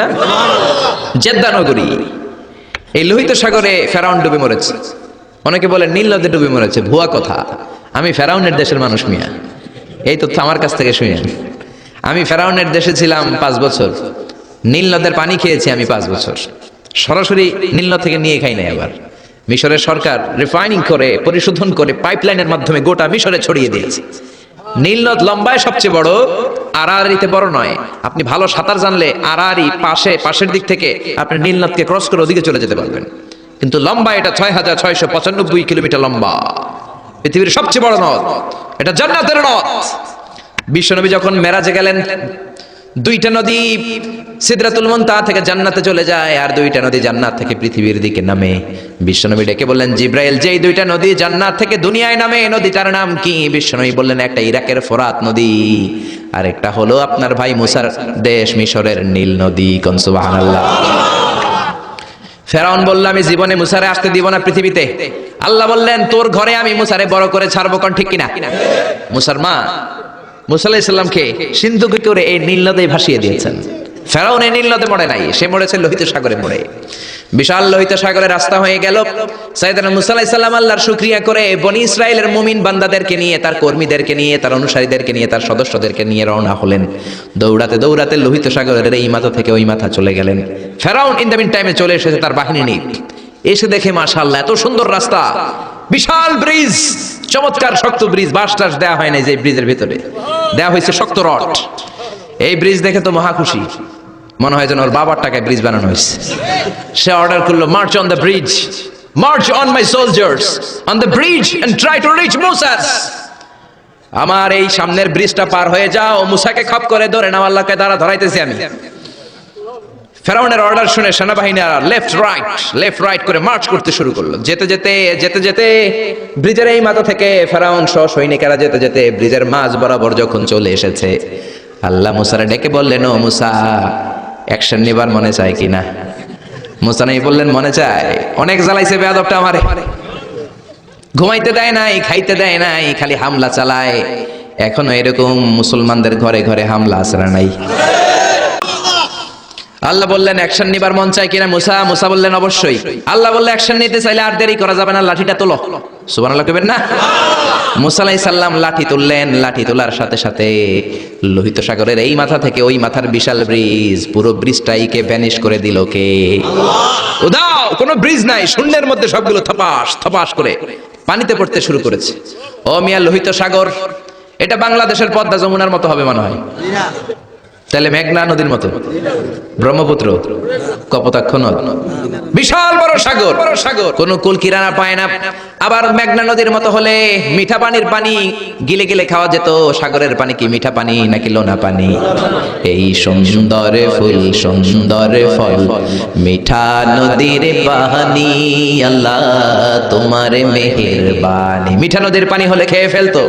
না? জেদ্দা নগরী এই লোহিত সাগরে ফেরাউন ডুবে মরেছে। অনেকে বলে, নীল নদে ডুবে মরেছে, ভুয়া কথা। আমি ফেরাউনের দেশের মানুষ মিয়া। এই তথ্য আমার কাছ থেকে শুনেন আমি ফেরাউনের দেশে ছিলাম পাঁচ বছর। নীল নদের পানি খেয়েছি আমি পাঁচ বছর। সরাসরি নীল নদ থেকে নিয়ে খাই নাই আবার। মিশরের সরকার রিফাইনিং করে, পরিশোধন করে পাইপলাইনের মাধ্যমে গোটা মিশরে ছড়িয়ে দিয়েছে। নীল নদ লম্বায় সবচেয়ে বড় আড়াআড়িতে বড় নয়। আপনি ভালো সাঁতার জানলে আড়াআড়ি পাশে, পাশের দিক থেকে আপনি নীলনদকে ক্রস করে ওদিকে চলে যেতে পারবেন। কিন্তু লম্বা এটা ছয় হাজার ছয়শো পঁচানব্বই কিলোমিটার লম্বা। পৃথিবীর সবচেয়ে বড় নদ, এটা জান্নাতের নদ। বিশ্বনবী যখন মেরাজে গেলেন দুইটা নদী সিদরাতুল মুনতা থেকে জান্নাতে চলে যায় আর দুইটা নদী জান্নাত থেকে পৃথিবীর দিকে নামে। বিশ্বনবী ডেকে বললেন, জিব্রাইল, যেই দুইটা নদী জান্নাত থেকে দুনিয়ায় নামে, নদীটার নাম কি? বিশ্বনবী বললেন, একটা ইরাকের ফোরাত নদী। আর একটা হলো আপনার ভাই মুসার দেশ মিশরের নীল নদী। কনসুবাহানাল্লাহ ফেরাউন বলল, আমি জীবনে মুসারে আসতে দিব না পৃথিবীতে। আল্লাহ বললেন, তোর ঘরে আমি মুসারে বড় করে ছাড়বো কোন ঠিক কিনা? মুসার মা মুসা আলাইসাল্লামকে সিন্ধুকে করে এই নীল নদে ভাসিয়ে দিয়েছেন। ফেরাউন এই নীল নদে মরে নাই, সে মরেছে লোহিত সাগরে মরে। বিশাল লোহিত সাগরে রাস্তা হয়ে গেল। সাইদানা মুসা আলাইসাল্লাম আল্লাহর শুক্রিয়া করে বনি ইসরায়েলের মুমিন বান্দাদেরকে নিয়ে, তার কর্মীদেরকে নিয়ে, তার অনুসারীদেরকে নিয়ে, তার সদস্যদেরকে নিয়ে রওনা হলেন। দৌড়াতে দৌড়াতে লোহিত সাগরের এই মাথা থেকে ওই মাথা চলে গেলেন। ফেরাউন ইন দ্য মিন টাইমে চলে এসেছে তার বাহিনী নিয়ে। এসে দেখে মাশাআল্লাহ, এত সুন্দর রাস্তা। বিশাল ব্রিজ, চমৎকার শক্ত ব্রিজ বাস টাস দেওয়া হয় নাই যে ব্রিজের ভিতরে। দেওয়া হয়েছে শক্ত রড। এই ব্রিজ দেখে তো মহা খুশি। মনে হয় যেন ওর বাবার টাকায় ব্রিজ বানানো হয়েছে। সে অর্ডার করল march on the bridge march on my soldiers on the bridge and try to reach Moses আমার এই সামনের ব্রিজটা পার হয়ে যাও, মুসাকে খাপ করে ধরে নাও, আল্লাহকে দ্বারা ধরাইতেছি আমি। ফেরাউনের অর্ডার শুনে সেনাবাহিনীরা লেফট রাইট লেফট রাইট করে মার্চ করতে শুরু করল। যেতে যেতে যেতে যেতে ব্রিজের এই মাথা থেকে ফেরাউন সহ সৈনিকেরা যেতে যেতে ব্রিজের মাঝ বরাবর যখন চলে এসেছে, আল্লাহ মুসারা ডেকে বললেন, ও মুসা অ্যাকশন নেবার মনে চায় কিনা মুসা নাই বললেন, মনে চায়। অনেক জ্বালাইছে বেয়াদবটা আমারে। ঘুমাইতে দেয় নাই, খাইতে দেয় নাই, খালি হামলা চালায়। এখনও এরকম মুসলমানদের ঘরে ঘরে হামলা আসরা নাই? আল্লাহ বললেন অ্যাকশন নিবার মন চাই কিনা? মুসা মুসা বললেন, অবশ্যই। আল্লাহ বললে অ্যাকশন নিতে চাইলে আর দেরি করা যাবে না, লাঠিটা তোলো। সুবহানাল্লাহ কইবেন না? মুসা আলাইহিস সালাম লাঠি তুললেন, লাঠি তোলার সাথে সাথে লোহিত সাগরের এই মাথা থেকে ওই মাথার বিশাল ব্রিজ, পুরো ব্রিজটাইকে ভ্যানিশ করে দিল কে? উদাও কোনো ব্রিজ নাই, শূন্যের মধ্যে সবগুলো থপাস থপাস করে পানিতে পড়তে শুরু করেছে। ও মিয়া, লোহিত সাগর, এটা বাংলাদেশের পদ্মা যমুনার মতো হবে মনে হয়। তাহলে মেঘনা নদীর মতো। ব্রহ্মপুত্র, কপোতাক্ষ নদ। বিশাল বড় সাগর। সাগর কোন কুল কিরানা পায় না। আবার মেঘনা নদীর মতো হলে মিঠা পানির পানি গিলে গিলে খাওয়া যেত। সাগরের পানি কি মিঠা পানি নাকি লোনা পানি? এই সুন্দর ফুল, সুন্দর ফল, মিঠা নদীর পানি, আল্লাহ তোমার মেহেরবানি। মিঠা নদীর পানি হলে খেয়ে ফেলতো।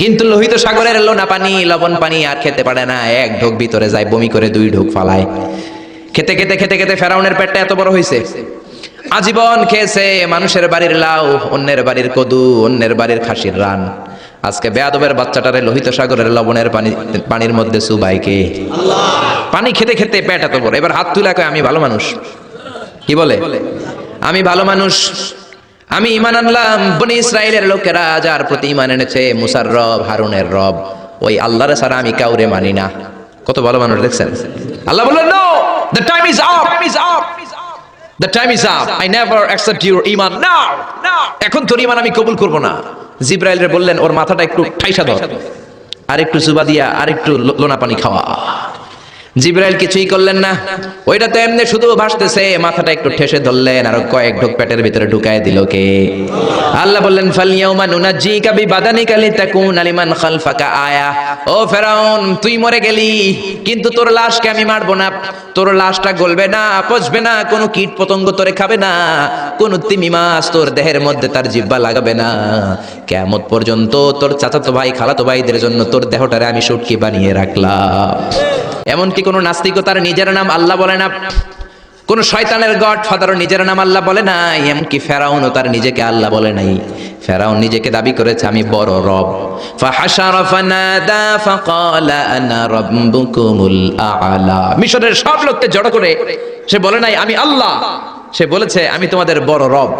কিন্তু লোহিত সাগরের লোনা পানি, লবণ পানি আর খেতে পারে না। এক ঢোক ভিতরে যায়, বমি করে দুই ঢোক ফালায়। খেতে খেতে খেতে খেতে ফেরাউনের পেটটা এত বড় হয়েছে আজীবন খেয়েছে মানুষের বাড়ির লাউ, অন্যের বাড়ির কদু, অন্যের বাড়ির খাসির রান। আজকে বেয়াদবের বাচ্চাটারে লোহিত সাগরের লবণের পানি, পানির মধ্যে সুবাইকে পানি খেতে খেতে পেট এত বড়। এবার হাত তুলে আমি ভালো মানুষ। কি বলে? আমি ভালো মানুষ। আমি ইমান আনলাম, বনি ইসরায়েলের লোকেরা যার প্রতি ইমান এনেছে, মুসার রব, হারুনের রব, ওই আল্লাহর ছাড়া আমি কাউরে মানি না। কত ভালো মানুষ দেখছেন? আল্লাহ বললেন no the time is up is up the time is up I never accept your Iman now এখন তোর ইমান আমি কবুল করব না। জিব্রাইল রে বললেন, ওর মাথাটা একটু ঠাইসা ধর আর একটু সুবা দিয়া আর একটু লোনা পানি খাওয়া। জিব্রাইল কিছুই করলেন না। ওইটা তো এমনি শুধু ভাসতেছে, মাথাটা একটু ঠেসে ধরলেন আর কয়েক ঢোক পেটের ভিতরে ঢুকায় দিল কে। আল্লাহ বললেন ফালিয়াউমা নুনাজ্জিকা বিবাদানিকা লিতাকুন আলিমান খালফাকা আয়া। ও ফেরাউন, তুই মরে গেলি, কিন্তু তোর লাশকে আমি মারবো না। তোর লাশটা গলবে না, পচবে না, কোনো কীট পতঙ্গ তোরে খাবে না, কোন তিমি মাছ তোর দেহের মধ্যে তার জিব্বা লাগাবে না। কেমত পর্যন্ত তোর চাচাতো ভাই, খালাতো ভাইদের জন্য তোর দেহটারে আমি সুটকি বানিয়ে রাখলাম। এমনকি কোনো নাস্তিকতার নিজের নাম আল্লাহ বলে না। কোন শয়তানের গড, ফাদারও নিজের নাম আল্লাহ বলে নাই এমনকি ফেরাউনও তার নিজেকে আল্লাহ বলে নাই। ফেরাউন নিজেকে দাবি করেছে, আমি বড় রব। মিশরের সব লোককে জড়ো করে সে বলে নাই, আমি আল্লাহ। সে বলেছে, আমি তোমাদের বড় রব।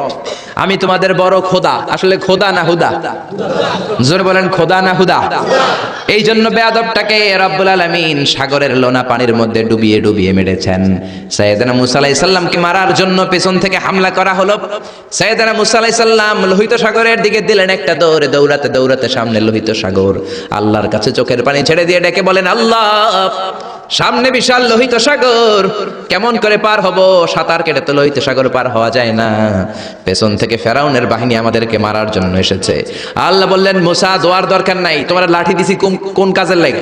আমি তোমাদের বড় খোদা। আসলে খোদা না হুদা? জোরে বলেন, খোদা না হুদা? এই জন্য বেয়াদবটাকে রব্বুল আলামিন সাগরের লোনা পানির মধ্যে ডুবিয়ে ডুবিয়ে মেরেছেন। সাইয়েদানা মুসা আলাইহিস সালামকে মারার জন্য পেছন থেকে হামলা করা হলো। সাইয়েদানা মুসা আলাইহিস সালাম লোহিত সাগরের দিকে দিলেন একটা দৌড়ে, দৌড়াতে দৌড়াতে সামনে লোহিত সাগর। আল্লাহর কাছে চোখের পানি ছেড়ে দিয়ে ডেকে বলেন, আল্লাহ সামনে বিশাল লোহিত সাগর। কেমন করে পার হব? সাঁতার কেটে তো লোহিত সাগর পার হওয়া যায় না। পেছন থেকে ফেরাউনের বাহিনী আমাদেরকে মারার জন্য এসেছে। আল্লাহ বললেন, মুসা, দোয়ার দরকার নাই। তোমার লাঠি দিছি কোন- কাজের লাগে?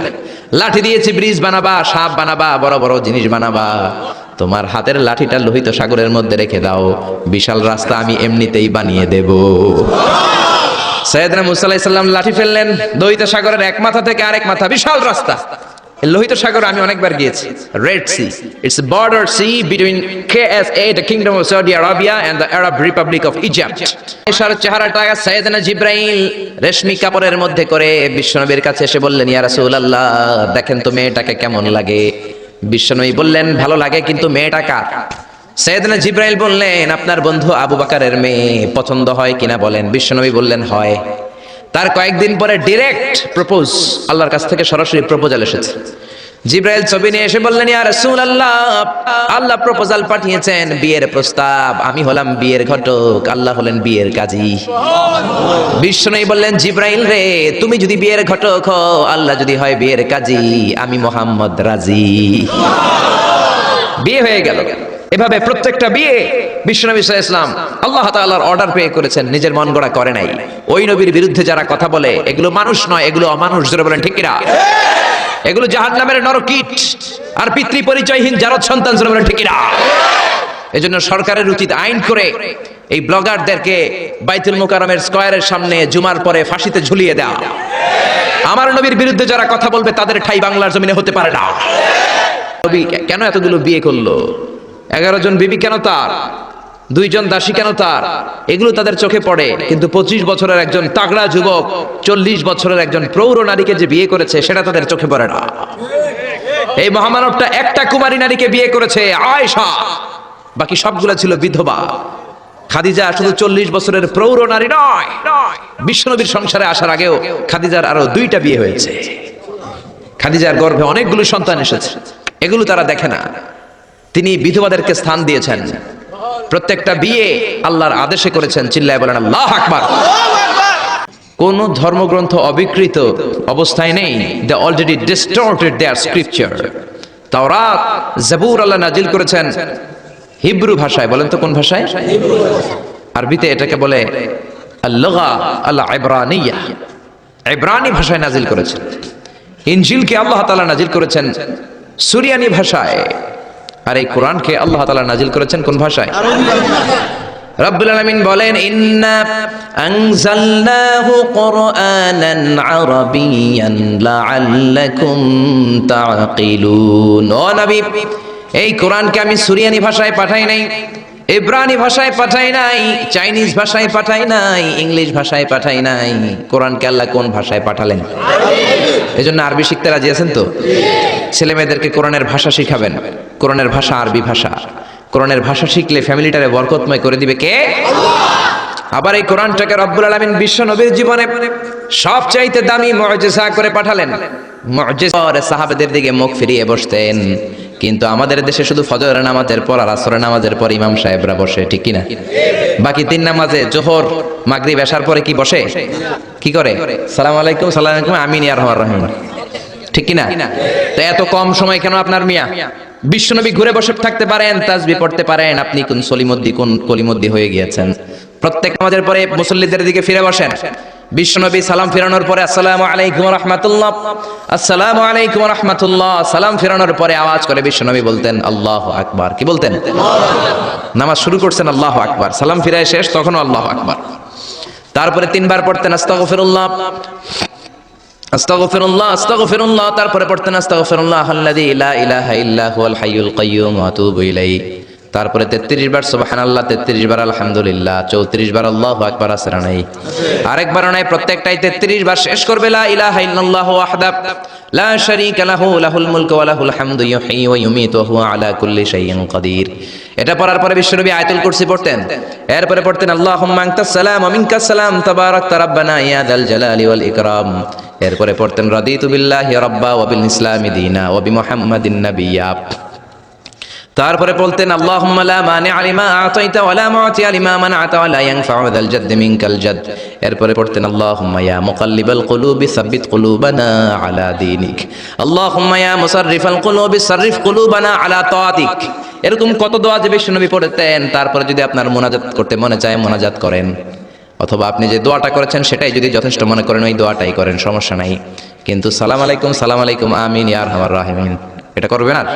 লাঠি দিয়েছি, ব্রিজ বানাবা, সাপ বানাবা, বড় বড় জিনিস বানাবা। তোমার হাতের লাঠিটা লোহিত সাগরের মধ্যে রেখে দাও। বিশাল রাস্তা আমি এমনিতেই বানিয়ে দেব। সৈয়দনা মুসা আলাইহিস সালাম লাঠি ফেললেন। লোহিত সাগরের এক মাথা থেকে আরেক মাথা, বিশাল রাস্তা। লোহিত সাগর আমি অনেকবার গিয়েছি। Red Sea it's border sea between KSA the kingdom of Saudi Arabia and the Arab Republic of Egypt এশার চেহারাটা সৈয়দনা জিব্রাইল রেশমি কাপড়ের মধ্যে করে বিশ্বনবীর কাছে এসে বললেন, ইয়া রাসূলুল্লাহ, দেখেন তো মেয়েটাকে কেমন লাগে। বিশ্বনবী বললেন, ভালো লাগে, কিন্তু মেয়েটা কার? সৈয়দনা জিব্রাইল বললেন, আপনার বন্ধু আবু বাকারের মেয়ে পছন্দ হয় কিনা বলেন? বিশ্বনবী বললেন, হয়। তার কয়েকদিন পরে ডিরেক্ট প্রপোজ আল্লাহর কাছ থেকে সরাসরি প্রপোজাল এসেছে। জিব্রাইল ছবি নিয়ে এসে বললেন ইয়া রাসূলুল্লাহ আল্লাহ প্রপোজাল পাঠিয়েছেন বিয়ের প্রস্তাব। আমি হলাম বিয়ের ঘটক আল্লাহ হলেন বিয়ের কাজী। বিষ্ণু বললেন জিব্রাইল রে তুমি যদি বিয়ের ঘটক হও আল্লাহ যদি হয় বিয়ের কাজী আমি মোহাম্মদ রাজি। বিয়ে হয়ে গেল। এভাবে প্রত্যেকটা বিয়ে বিশ্বনবী আলাইহি ইসলাম আল্লাহ তাআলার অর্ডার পেয়ে করেছেন, নিজের মন গড়া করে নাই। ওই নবীর বিরুদ্ধে যারা কথা বলে, এগুলো মানুষ নয়, এগুলো অমানুষ, জোরে বলেন ঠিক কিনা? এগুলো জাহান্নামের নরকিট আর পিতৃ পরিচয়হীন জারদ সন্তান, জোরে বলেন ঠিক কিনা? এজন্য সরকারের উচিত আইন করে এই ব্লগারদেরকে বাইতুল মুকাররমের স্কয়ারের সামনে জুমার পরে ফাঁসিতে ঝুলিয়ে দেওয়া আমার নবীর বিরুদ্ধে যারা কথা বলবে, তাদের ঠাই বাংলার জমিনে হতে পারে না। কেন এতগুলো বিয়ে করল? এগারো জন বিবি কেন তার? দুইজন দাসী কেন তার? এগুলো তাদের চোখে পড়ে। কিন্তু পঁচিশ বছরের একজন তাগড়া যুবক, চল্লিশ বছরের একজন প্রৌঢ় নারীকে যে বিয়ে করেছে, সেটা তাদের চোখে পড়ে না। এই মহামানবটা একটা কুমারী নারীকে বিয়ে করেছে, আয়েশা। বাকি সবগুলো ছিল বিধবা। খাদিজা শুধু চল্লিশ বছরের প্রৌঢ় নারী নয়। বিশ্বনবীর সংসারে আসার আগেও খাদিজার আরও দুইটা বিয়ে হয়েছে। খাদিজার গর্ভে অনেকগুলো সন্তান এসেছে। এগুলো তারা দেখে না। তিনি বিধবাদেরকে স্থান দিয়েছেন। প্রত্যেকটা বিয়ে আল্লাহর আদেশে করেছেন, চিল্লায় বলেন, আল্লাহ আকবার। কোন ধর্মগ্রন্থ অবিকৃত অবস্থায় নেই। They already distorted their scripture তাওরাত, জাবুর আল্লাহ নাজিল করেছেন হিব্রু ভাষায়। বলেন তো কোন ভাষায়? আরবিতে এটাকে বলে আল্লাহ আল্লাহ ইব্রানিয়া ইব্রানি ভাষায় নাজিল করেছেন। ইনজিলকে আল্লাহ তাআলা নাজিল করেছেন সুরিয়ানি ভাষায়। আর এই কোরআনকে আল্লাহ তাআলা নাজিল করেছেন কোন ভাষায়? রব্বুল আলামিন বলেন ইন্না আনজালনাহু কুরআনান আরাবিয়ান লাআল্লাকুম তাকিলুন ও নবী এই কোরআনকে আমি সুরিয়ানি ভাষায় পাঠাই নাই ইব্রানি ভাষায় পাঠাই নাই চাইনিজ ভাষায় পাঠাই নাই ইংলিশ ভাষায় পাঠাই নাই। কোরআনকে আল্লাহ কোন ভাষায় পাঠালেন? এজন্য আরবি শিখতে রাজি আছেন তো? ছেলে মেয়েদেরকে কোরআনের ভাষা শিখাবেন। কোরআনের ভাষা আরবি ভাষা। কোরআনের ভাষা শিখলে ফ্যামিলিটারে বরকতময় করে দিবে কে? আবার এই কোরআনটাকে রব্বুল আলামিন বিশ্ব নবীর জীবনে সব চাইতে দামি মুজিজা করে পাঠালেন। সাহাবেদের দিকে মুখ ফিরিয়ে বসতেন। কিন্তু আমাদের দেশে শুধু ফজরের নামাজের পর আর আসরের নামাজের পর ইমাম সাহেবরা বসে ঠিক কিনা? বাকি তিন নামাজে জোহর মাগরিব পরে কি বসে? কি করে? সালাম আলাইকুম সালাম আলাইকুম আমিন ইয়া রহমান ঠিক কি না তো এত কম সময় কেন আপনার মিয়া? বিশ্বনবী ঘুরে বসে থাকতে পারেন, তাজবি পড়তে পারেন। আপনি কোন সলিমদ্দি, কোন কলিমদ্দি হয়ে গিয়েছেন? প্রত্যেক নামাজের পরে মুসল্লিদের দিকে ফিরে বসেন। বিশ্বনবী সালাম ফেরানোর পরে আসসালামু আলাইকুম রাহমাতুল্লাহ। আসসালামু আলাইকুম রাহমাতুল্লাহ। সালাম ফেরানোর পরে আওয়াজ করে বিশ্বনবী বলতেন, আল্লাহ আকবার। কি বলতেন? নামাজ শুরু করছেন, আল্লাহ আকবার। সালাম ফিরায় শেষ, তখনও আল্লাহ আকবার। তারপরে তিনবার পড়তেন, আস্তাগফিরুল্লাহ। আস্তাগফিরুল্লাহ আস্তাগফিরুল্লাহ তারপরে পড়তেন আস্তাগফিরুল্লাহ আল্লাযী লা ইলাহা ইল্লা হুয়াল হাইয়ুল কাইয়্যুম ওয়া আতুবু ইলাইহি তারপরে তেত্রিশ বার সুবাহান আল্লাহ তেত্রিশ বার আলহামদুলিল্লাহ, চৌত্রিশ বার আল্লাহ আকবার আছে না নাই? আরেকবার নাই, প্রত্যেকটাই তেত্রিশ বার শেষ করবে, লা ইলাহা ইল্লাল্লাহু ওয়াহদাহ, লা শারীকা লাহু, লাহুল মুলকু ওয়া লাহুল হামদু, ইউহয়ী ওয়া ইউমীতু, ওয়া হুয়া আলা কুল্লি শাইইন কাদির। এটা পড়ার পরে বিশ্বনবী আয়াতুল কুরসি পড়তেন। এরপরে পড়তেন, আল্লাহুম্মা আনতাস সালাম, ওয়া মিনকাস সালাম, তাবারাকতা রাব্বানা, ইয়া দাল জালালি ওয়াল ইকরাম। এরপরে পড়তেন, রাদিতু বিল্লাহি রাব্বা, ওয়া বিল ইসলামি দীনা, ওয়া বিমুহাম্মাদিন নাবিয়্যা তারপরে বলতেন জাদ এরপরে পড়তেন, আল্লাহুম্মা মুকাল্লিবাল কুলুবি সাব্বিত কুলুবানা আলা দীনিক। আল্লাহুম্মা মুসাররিফাল আলা এরকম কত দোয়া যে বিশ্বনবী পড়তেন, তারপরে যদি আপনার মোনাজাত করতে মনে চায়, মোনাজাত করেন। অথবা আপনি যে দোয়াটা করেছেন, সেটাই যদি যথেষ্ট মনে করেন, ওই দোয়াটাই করেন, সমস্যা নাই। কিন্তু সালাম আলাইকুম সালাম আলাইকুম, আমিন ইয়ার হামার এটা করবেন আর?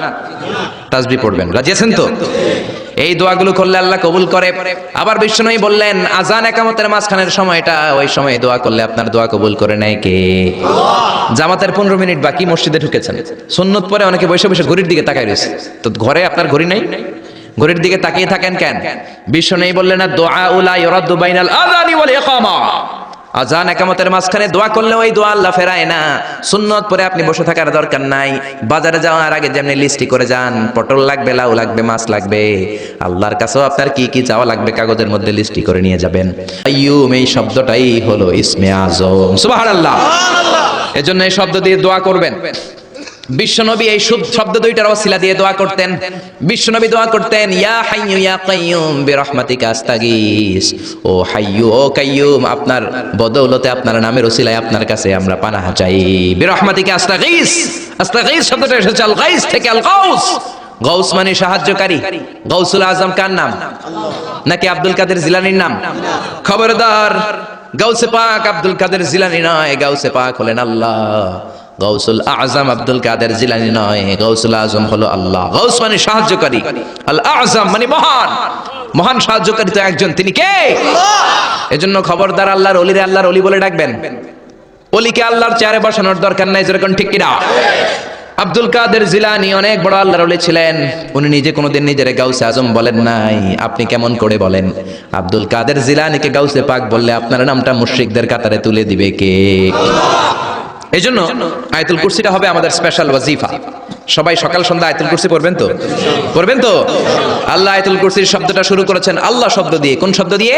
তাসবি পড়বেন। রাজি তো? এই দোয়াগুলো করলে আল্লাহ কবুল করে। আবার বিষ্ণুই বললেন, আজান একামতের মাঝখানের সময়টা, ওই সময় দোয়া করলে আপনার দোয়া কবুল করে নেয় কে? জামাতের পনেরো মিনিট বাকি মসজিদে ঢুকেছেন। সুন্নত পরে অনেকে বসে বসে ঘড়ির দিকে তাকায় রয়েছে। তো ঘরে আপনার ঘড়ি নাই? ঘড়ির দিকে তাকিয়ে থাকেন কেন? নেই বললেন না দোয়া উলা ইরাদ্দু বাইনাল আযানি ওয়াল ইকামা। আজান একামতের মাঝখানে দোয়া করলে ওই দোয়া আল্লাহ ফেরায় না। সুন্নত পরে আপনি বসে থাকার দরকার নাই। বাজারে যাওয়ার আগে যেমনি লিস্টি করে যান পটল লাগবে লাউ লাগবে মাছ লাগবে। আল্লাহর কাছেও আপনার কি কি চাওয়া লাগবে কাগজের মধ্যে লিস্টি করে নিয়ে যাবেন। আইয়ুম এই শব্দটাই হলো ইসমে আজম। সুবহানাল্লাহ। এজন্য এই শব্দ দিয়ে দোয়া করবেন। বিশ্বনবী এই শুভ শব্দ দুইটার ওসিলা দিয়ে দোয়া করতেন। বিশ্বনবী দোয়া করতেন, ইয়া হাইয়ু ইয়া কাইয়ুম ও হাইয়ু, ও কাইয়ুম, আপনার বদৌলতে আপনার নামের ওসিলায় আপনার কাছে আমরা পানাহ চাই। বিরহমাতিকা আস্তাগীস। আস্তাগীস শব্দটা এসেছে আল গাইস থেকে আল গাউস গাউস মানে সাহায্যকারী। গাউসুল আজম কার নাম? নাকি আব্দুল কাদের জিলানির নাম? খবরদার, গাউসে পাক আব্দুল কাদের জিলানি নয়, গাউসে পাক হলেন আল্লাহ। গৌসুল আজম আব্দুল কাদের জিলানি নয় গৌসুল আজম হলো আল্লাহ। গৌস মানে সাহায্যকারী। আল আজম মানে মহান। মহান সাহায্যকারী তো একজন। তিনি কে? এজন্য খবরদার আল্লাহর অলিরে আল্লাহর অলি বলে ডাকবেন। অলিকে আল্লাহর চেয়ারে বসানোর দরকার নাই যেরকম ঠিক কিনা? আব্দুল কাদের জিলানি অনেক বড় আল্লাহর অলি ছিলেন। উনি নিজে কোনোদিন নিজের গাউসে আজম বলেন নাই। আপনি কেমন করে বলেন? আব্দুল কাদের জিলানিকে গাউসে পাক বললে আপনার নামটা মুশরিকদের কাতারে তুলে দিবে কে? এই জন্য আয়তুল কুরসিটা হবে আমাদের স্পেশাল ওয়াজিফা। সবাই সকাল সন্ধ্যা আয়তুল কুরসি পড়বেন তো? পড়বেন তো? আল্লাহ আয়তুল কুরসির শব্দটা শুরু করেছেন আল্লাহ শব্দ দিয়ে। কোন শব্দ দিয়ে?